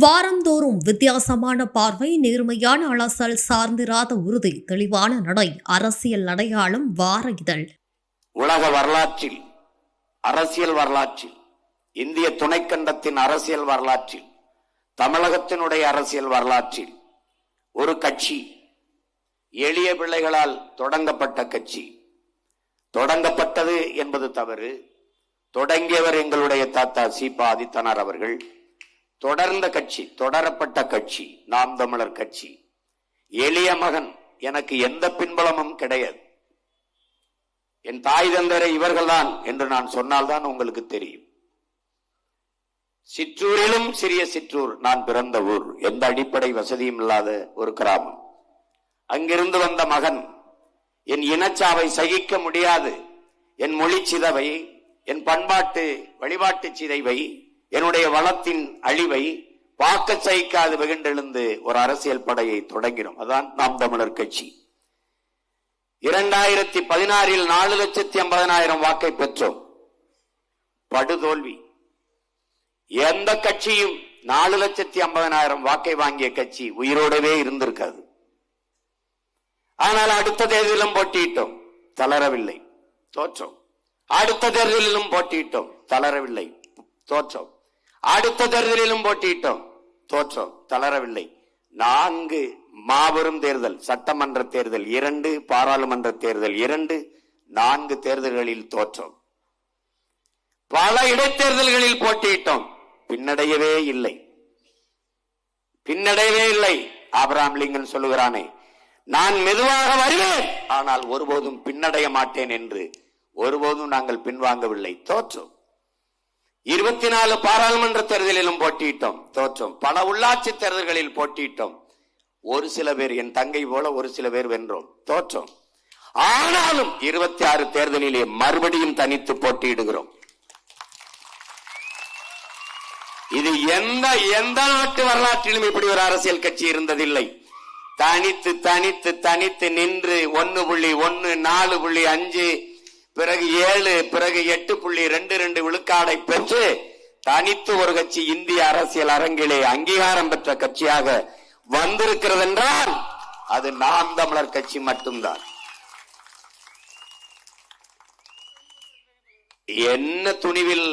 வாரந்தோறும் வித்தியாசமான பார்வை நேர்மையான அலசல் சார்ந்திராத உறுதி தெளிவான நடை அரசியல் அடையாளம் வார இதழ். உலக வரலாற்றில் அரசியல் வரலாற்றில் இந்திய துணைக்கண்டத்தின் அரசியல் வரலாற்றில் தமிழகத்தினுடைய அரசியல் வரலாற்றில் ஒரு கட்சி எளிய பிள்ளைகளால் தொடங்கப்பட்ட கட்சி. தொடங்கப்பட்டது என்பது தவறு. தொடங்கியவர் எங்களுடைய தாத்தா சீபா ஆதித்தனார் அவர்கள். தொடர்ந்த கட்சி தொடரப்பட்ட கட்சி நாம் தமிழர் கட்சி. எளிய மகன் எனக்கு எந்த பின்பலமும் கிடையாது. என் தாய் தந்தரை இவர்கள்தான் என்று நான் சொன்னால்தான் உங்களுக்கு தெரியும். சிற்றூரிலும் சிறிய சிற்றூர் நான் பிறந்த ஊர். எந்த அடிப்படை வசதியும் இல்லாத ஒரு கிராமம். அங்கிருந்து வந்த மகன் என் இனச்சாவை சகிக்க முடியாது. என் மொழி சிதவை என் பண்பாட்டு வழிபாட்டு சிதைவை என்னுடைய வளத்தின் அழிவை வாக்க சகிக்காது வெகுண்டெழுந்து ஒரு அரசியல் படையை தொடங்கினோம். அதான் நாம் தமிழர் கட்சி. இரண்டாயிரத்தி பதினாறில் நாலு லட்சத்தி ஐம்பதனாயிரம் வாக்கை பெற்றோம். படுதோல்வி. எந்த கட்சியும் நாலு லட்சத்தி ஐம்பதனாயிரம் வாக்கை வாங்கிய கட்சி உயிரோடவே இருந்திருக்காது. ஆனால் அடுத்த தேர்தலிலும் போட்டியிட்டோம். தளரவில்லை. தோற்றோம். அடுத்த தேர்தலிலும் போட்டியிட்டோம். தளரவில்லை. தோற்றோம். அடுத்த தேர்தலிலும் போட்டியிட்டோம். தோற்றோம். தளரவில்லை. நான்கு மாபெரும் தேர்தல் சட்டமன்ற தேர்தல் இரண்டு பாராளுமன்ற தேர்தல் இரண்டு நான்கு தேர்தல்களில் தோற்றோம். பல இடைத்தேர்தல்களில் போட்டியிட்டோம். பின்னடையவே இல்லை. பின்னடையவே இல்லை. ஆபராம் லிங்கன் சொல்லுகிறானே நான் மெதுவாக வருவேன். ஆனால் ஒருபோதும் பின்னடைய மாட்டேன் என்று. ஒருபோதும் நாங்கள் பின்வாங்கவில்லை. தோற்றோம். இருபத்தி நாலு பாராளுமன்ற தேர்தலிலும் போட்டியிட்டோம். தோற்றோம். பல உள்ளாட்சி தேர்தல்களில் போட்டியிட்டோம். ஒரு சில பேர் என் தங்கை போல ஒரு சில பேர் வென்றோம். தோற்றோம். ஆனாலும் இருபத்தி ஆறு தேர்தலிலே மறுபடியும் தனித்து போட்டியிடுகிறோம். இது எந்த எந்த நாட்டு வரலாற்றிலும் இப்படி ஒரு அரசியல் கட்சி இருந்ததில்லை. தனித்து தனித்து தனித்து நின்று ஒன்னு புள்ளி ஒன்னு நாலு புள்ளி அஞ்சு பிறகு ஏழு பிறகு எட்டு புள்ளி ரெண்டு ரெண்டு விழுக்காடை பெற்று தனித்து ஒரு கட்சி இந்திய அரசியல் அரங்கிலே அங்கீகாரம் பெற்ற கட்சியாக வந்திருக்கிறது என்றால் அது நாம் தமிழர் கட்சி மட்டும்தான். என்ன துணிவில்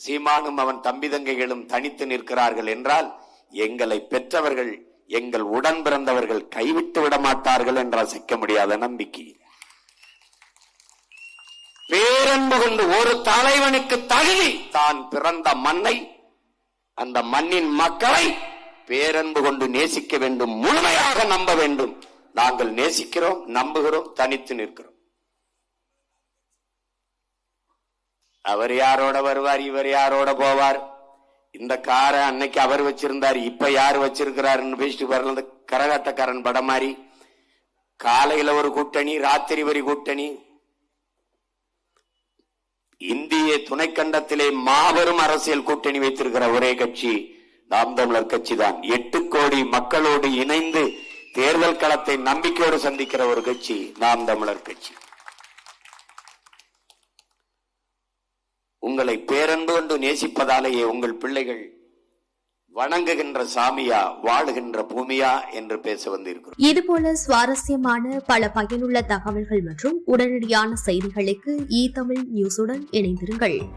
சீமானும் அவன் தம்பி தங்கைகளும் தனித்து நிற்கிறார்கள் என்றால் எங்களை பெற்றவர்கள் எங்கள் உடன் பிறந்தவர்கள் கைவிட்டு விட மாட்டார்கள் என்ற அசைக்க முடியாத நம்பிக்கை. பேரன்பு கொண்டு ஒரு தலைவனுக்கு தகுதி. தான் பிறந்த மண்ணை அந்த மண்ணின் மக்களை பேரன்பு கொண்டு நேசிக்க வேண்டும் முழுமையாக நம்ப வேண்டும். நாங்கள் நேசிக்கிறோம் நம்புகிறோம் தனித்து நிற்கிறோம். அவர் யாரோட வருவார் இவர் யாரோட போவார்? இந்த காரை அன்னைக்கு அவர் வச்சிருந்தார் இப்ப யார் வச்சிருக்கிறாருன்னு பேசிட்டு வரல கரகாட்டக்காரன் படம் மாதிரி காலையில ஒரு கூட்டணி ராத்திரி வரி கூட்டணி. இந்திய துணைக்கண்டத்திலே மாபெரும் அரசியல் கூட்டணி வைத்திருக்கிற ஒரே கட்சி நாம் தமிழர் கட்சி தான் எட்டு கோடி மக்களோடு இணைந்து தேர்தல் களத்தை நம்பிக்கையோடு சந்திக்கிற ஒரு கட்சி நாம் தமிழர் கட்சி. உங்களை பேரன்பு கொண்டு நேசிப்பதாலேயே உங்கள் பிள்ளைகள் வணங்குகின்ற சாமியா வாழுகின்ற பூமியா என்று பேச வந்திருக்கிறோம். இதுபோல சுவாரஸ்யமான பல பயனுள்ள தகவல்கள் மற்றும் உடனடியான செய்திகளுக்கு இ தமிழ் நியூஸுடன் இணைந்திருங்கள்.